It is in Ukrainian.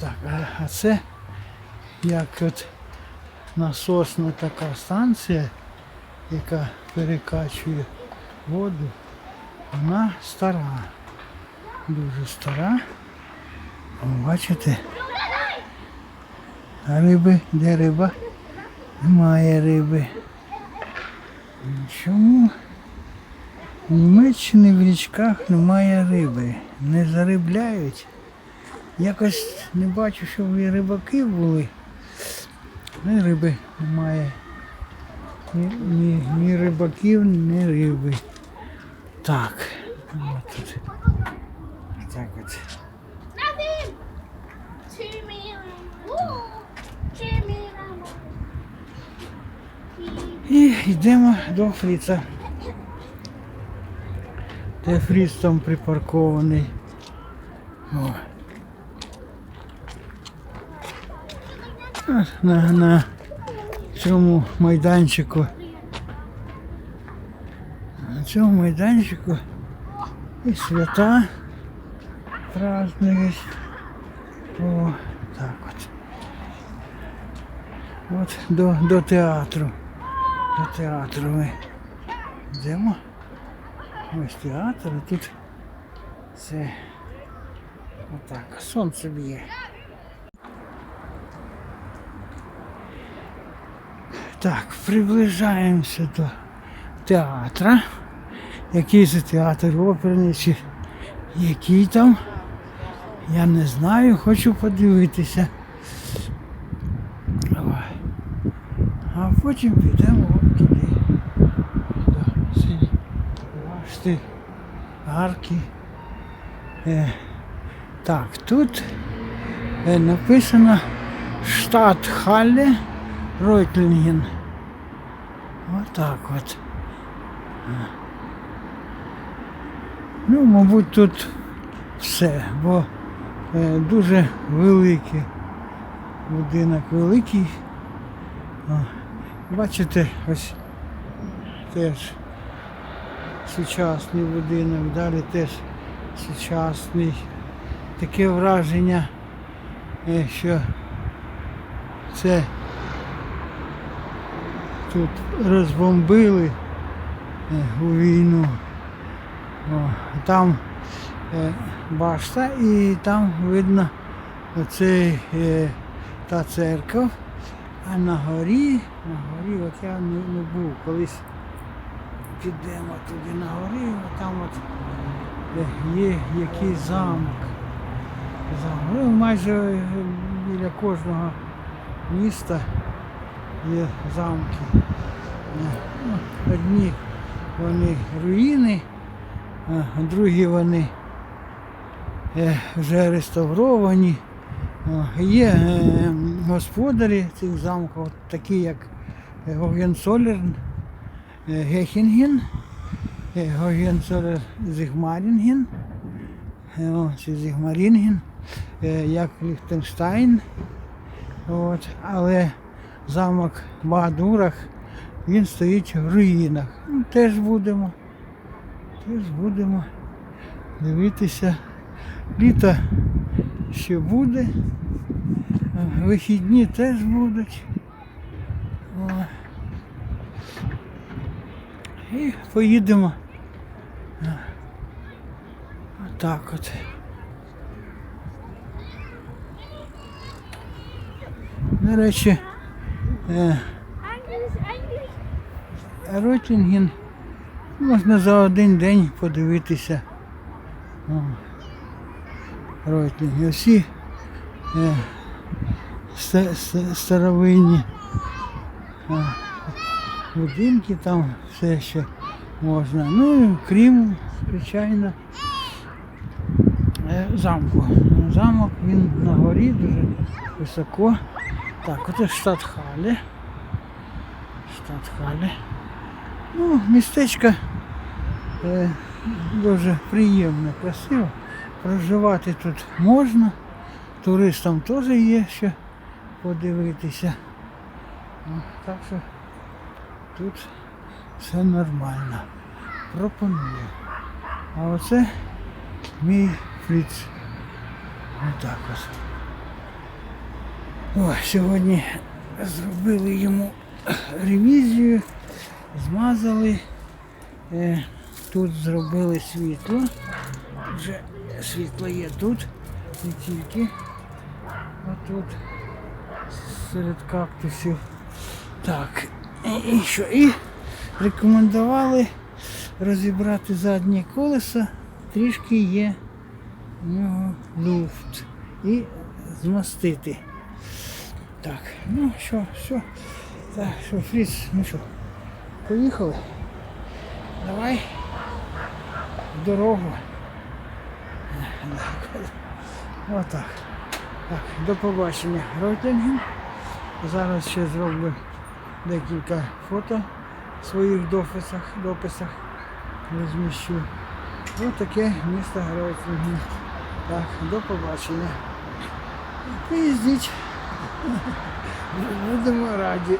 Так, а- це як от насосна така станція, яка перекачує воду, вона стара. Дуже стара. Бачите? А риби, де риба? Немає риби. Чому? В Німеччині в річках немає риби. Не зарибляють. Якось не бачу, щоб і рибаки були. Ні риби немає. Ні, ні, ні рибаків, ні риби. Так. От тут. Так от. І йдемо до Фріца. Де Фріц там припаркований. О. На, на цьому майданчику. На цьому майданчику і свята празднують. О, так от. От до, до театру. До театру ми йдемо. Ось театр, а тут це отак. Сонце б'є. Так, приближаємося до театра. Який це театр оперний чи який там? Я не знаю, хочу подивитися. Ой. А потім підемо от туди. Башти, арки. Е, так, тут е, написано штат Халле Ройтлінген. Отак от. Е. Ну, мабуть, тут все, бо е, дуже великий будинок великий. О, бачите, ось теж сучасний будинок, далі теж сучасний. Таке враження, е, що це тут розбомбили е, у війну. Там е, башта і там видно оцей е, та церква. А на горі, на горі, от я не, не був, колись підемо туди на горі, от там от є якийсь замок. Замок. Ну, майже біля кожного міста є замки. Е, ну, Одні вони руїни, другі вони е, вже реставровані. Є е, господарі цих замків, такі як Гогенцолерн е, Гехінген, Гогенцолер Зігмарінген, чи Зігмарінген, як Ліхтенштайн. От, але замок в Багадурах, він стоїть в руїнах. Ну, теж будемо. Теж будемо дивитися. Літо ще буде. Вихідні теж будуть. І поїдемо. Отак от. До речі, е. Ротінген можна за один день подивитися. О, Ротлінги. Всі е, ста- ста- старовинні е, будинки там все ще можна. Ну і крім, звичайно, замку. Замок він на горі дуже високо. Так, оце штат Хале. Штат Хале. Ну, містечко е, дуже приємне, красиво. Проживати тут можна. Туристам теж є що подивитися. Ну, так що тут все нормально. Пропоную. А оце мій фріц. Отак ось. О, сьогодні зробили йому ревізію, змазали. Е, тут зробили світло. Вже світло є тут, не тільки. А тут серед кактусів. Так, і, що? І рекомендували розібрати заднє колесо, трішки є у нього люфт. І змастити. Так, ну що, що? Так, що, Фріц, ну що, поїхали? Давай в дорогу. Отак. Так, до побачення, Ройтинген. Зараз ще зроблю декілька фото в своїх дописах, дописах розміщу. Ось таке місто Ройтинген. Так, до побачення. Приїздіть. Будемо раді.